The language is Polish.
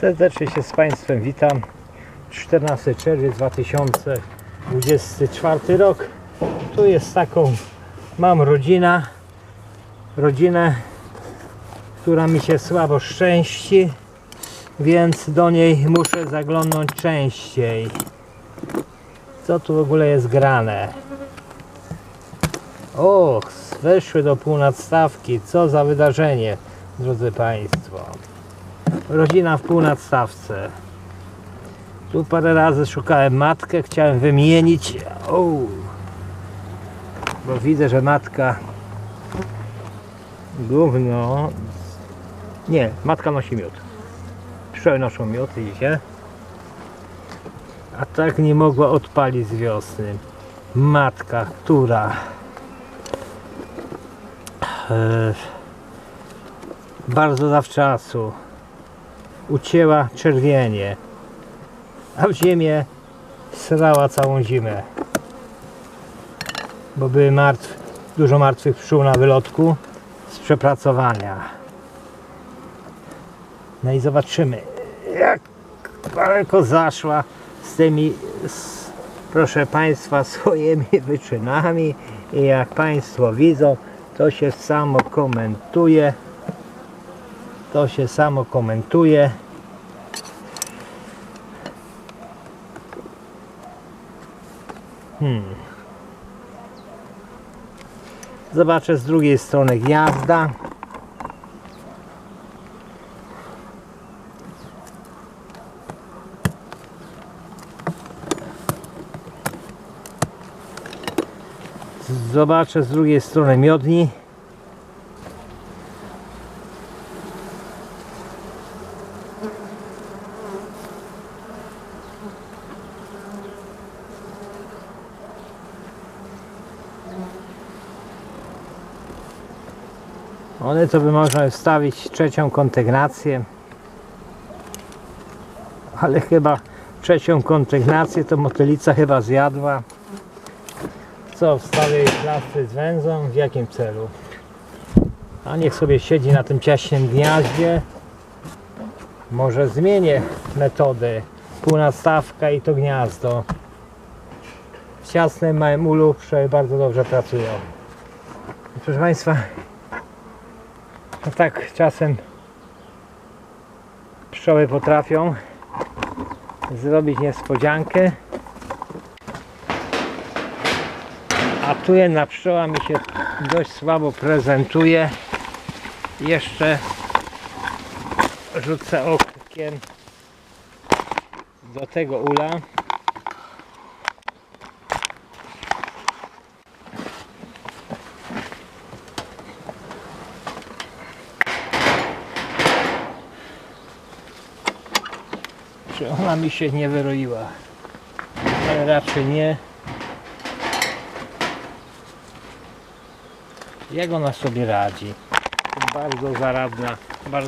Serdecznie się z Państwem witam. 14 czerwiec 2024 rok. Tu jest taką, mam rodzina, rodzinę, która mi się słabo szczęści, więc do niej muszę zaglądnąć częściej. Co tu w ogóle jest grane? Och, weszły do półnadstawki. Co za wydarzenie, drodzy Państwo. Rodzina w półnadstawce. Tu parę razy szukałem matkę, chciałem wymienić. O, bo widzę, że matka gówno. Nie, matka nosi miód. Pszczoły noszą miód, widzicie? A tak nie mogła odpalić z wiosny. Matka, która e, bardzo zawczasu ucięła czerwienie, a w ziemię srała całą zimę. Bo były martw, dużo martwych pszczół na wylotku z przepracowania. No i zobaczymy, jak daleko zaszła z tymi, z, proszę Państwa, swoimi wyczynami i jak Państwo widzą, to się samo komentuje. To się samo komentuje. Hmm. Zobaczę z drugiej strony gniazda. Zobaczę z drugiej strony miodni. One to by można wstawić trzecią kontygnację. Ale chyba trzecią kontygnację to motylica chyba zjadła. Co, wstawię jej z węzą? W jakim celu? A niech sobie siedzi na tym ciaśnym gniaździe. Może zmienię metodę. Półnastawka i to gniazdo. W ciasnym małym ulu bardzo dobrze pracują. Proszę Państwa, no tak czasem pszczoły potrafią zrobić niespodziankę. A tu jedna pszczoła mi się dość słabo prezentuje. Jeszcze rzucę okiem do tego ula. Czy ona mi się nie wyroiła? Ale raczej nie. Jak ona sobie radzi? Bardzo zaradna, bardzo